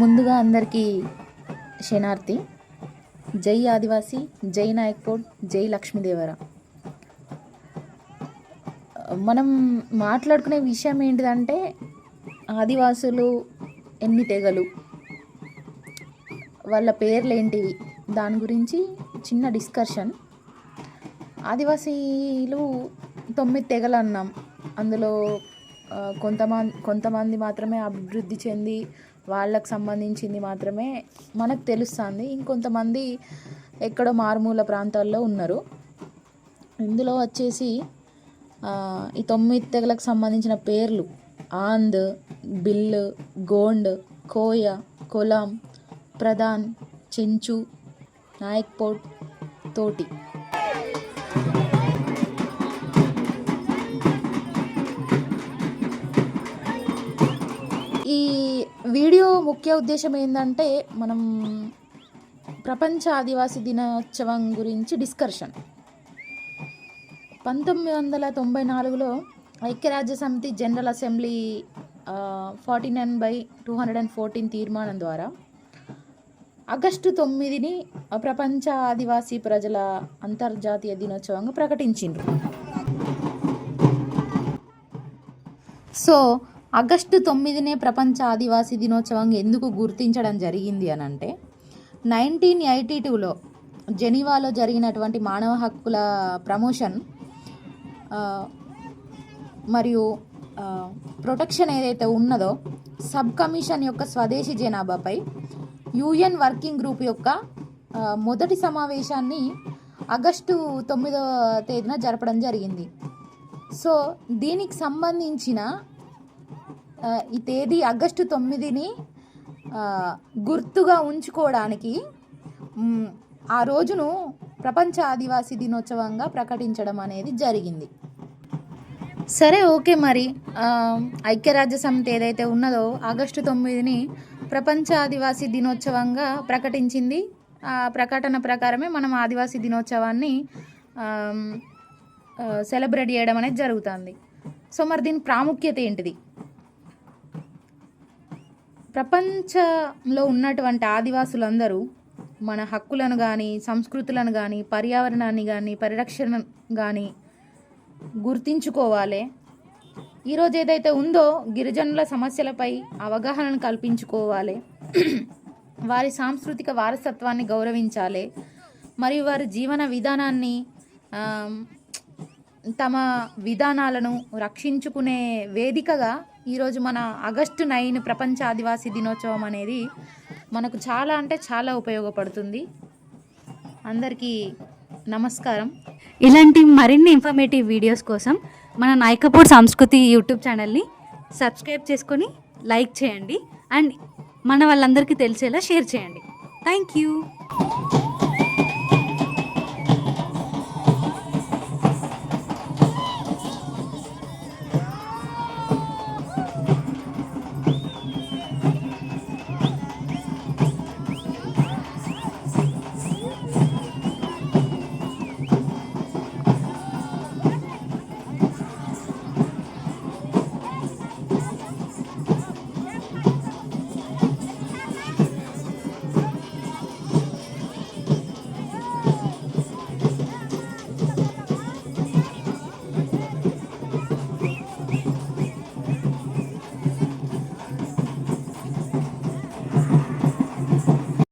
ముందుగా అందరికీ శనార్థి జై ఆదివాసి జై నాయక్పోడ్ జై లక్ష్మీదేవర. మనం మాట్లాడుకునే విషయం ఏంటిదంటే ఆదివాసులు ఎన్ని తెగలు? వాళ్ళ పేర్లు ఏంటివి దాని గురించి చిన్న డిస్కషన్ ఆదివాసీలు తొమ్మిది తెగలు అన్నాం అందులో కొంతమంది కొంతమంది మాత్రమే అభివృద్ధి చెంది వాళ్ళకు సంబంధించింది మాత్రమే మనకు తెలుస్తుంది. ఇంకొంతమంది ఎక్కడో మారుమూల ప్రాంతాల్లో ఉన్నారు. ఇందులో వచ్చేసి ఈ తొమ్మిది తెగలకు సంబంధించిన పేర్లు. ఆంద్ బిల్ గోండ్ కోయ కొలాం ప్రధాన్ చెంచు నాయక్పోట్ తోటి. వీడియో ముఖ్య ఉద్దేశం ఏంటంటే మనం ప్రపంచ ఆదివాసీ దినోత్సవం గురించి డిస్కర్షన్. పంతొమ్మిది వందల తొంభై నాలుగులో ఐక్యరాజ్య సమితి general assembly forty nine by two hundred and fourteen తీర్మానం ద్వారా ఆగస్టు తొమ్మిదిని ప్రపంచ ఆదివాసీ ప్రజల అంతర్జాతీయ దినోత్సవంగా ప్రకటించిండ్రు. సో ఆగస్టు తొమ్మిదినే ప్రపంచ ఆదివాసీ దినోత్సవం ఎందుకు గుర్తించడం జరిగింది అని అంటే నైన్టీన్ ఎయిటీ టూలో జెనీవాలో జరిగినటువంటి మానవ హక్కుల ప్రమోషన్ మరియు ప్రొటెక్షన్ ఏదైతే ఉన్నదో సబ్ కమిషన్ యొక్క స్వదేశీ జనాభాపై యుఎన్ వర్కింగ్ గ్రూప్ యొక్క మొదటి సమావేశాన్ని ఆగస్టు తొమ్మిదవ తేదీన జరపడం జరిగింది. సో దీనికి సంబంధించిన ఈ తేదీ ఆగస్టు తొమ్మిదిని గుర్తుగా ఉంచుకోవడానికి ఆ రోజును ప్రపంచ ఆదివాసీ దినోత్సవంగా ప్రకటించడం అనేది జరిగింది. సరే ఓకే మరి. ఐక్యరాజ్య సమితి ఏదైతే ఉన్నదో ఆగస్టు తొమ్మిదిని ప్రపంచ ఆదివాసీ దినోత్సవంగా ప్రకటించింది. ఆ ప్రకటన ప్రకారమే మనం ఆదివాసీ దినోత్సవాన్ని సెలబ్రేట్ చేయడం అనేది జరుగుతుంది. సో మరి దీని ప్రాముఖ్యత ఏంటిది? ప్రపంచంలో ఉన్నటువంటి ఆదివాసులందరూ మన హక్కులను కానీ సంస్కృతులను కానీ పర్యావరణాన్ని కానీ పరిరక్షణ కానీ గుర్తించుకోవాలి. ఈరోజు ఏదైతే ఉందో గిరిజనుల సమస్యలపై అవగాహనను కల్పించుకోవాలి. వారి సాంస్కృతిక వారసత్వాన్ని గౌరవించాలి. మరియు వారి జీవన విధానాన్ని తమ విధానాలను రక్షించుకునే వేదికగా ఈరోజు మన ఆగస్టు నైన్ ప్రపంచ ఆదివాసీ దినోత్సవం అనేది మనకు చాలా అంటే చాలా ఉపయోగపడుతుంది. అందరికీ నమస్కారం. ఇలాంటి మరిన్ని ఇన్ఫర్మేటివ్ వీడియోస్ కోసం మన నాయకపూర్ సంస్కృతి యూట్యూబ్ ఛానల్ని సబ్స్క్రైబ్ చేసుకొని లైక్ చేయండి. అండ్ మన వాళ్ళందరికీ తెలిసేలా షేర్ చేయండి. Thank you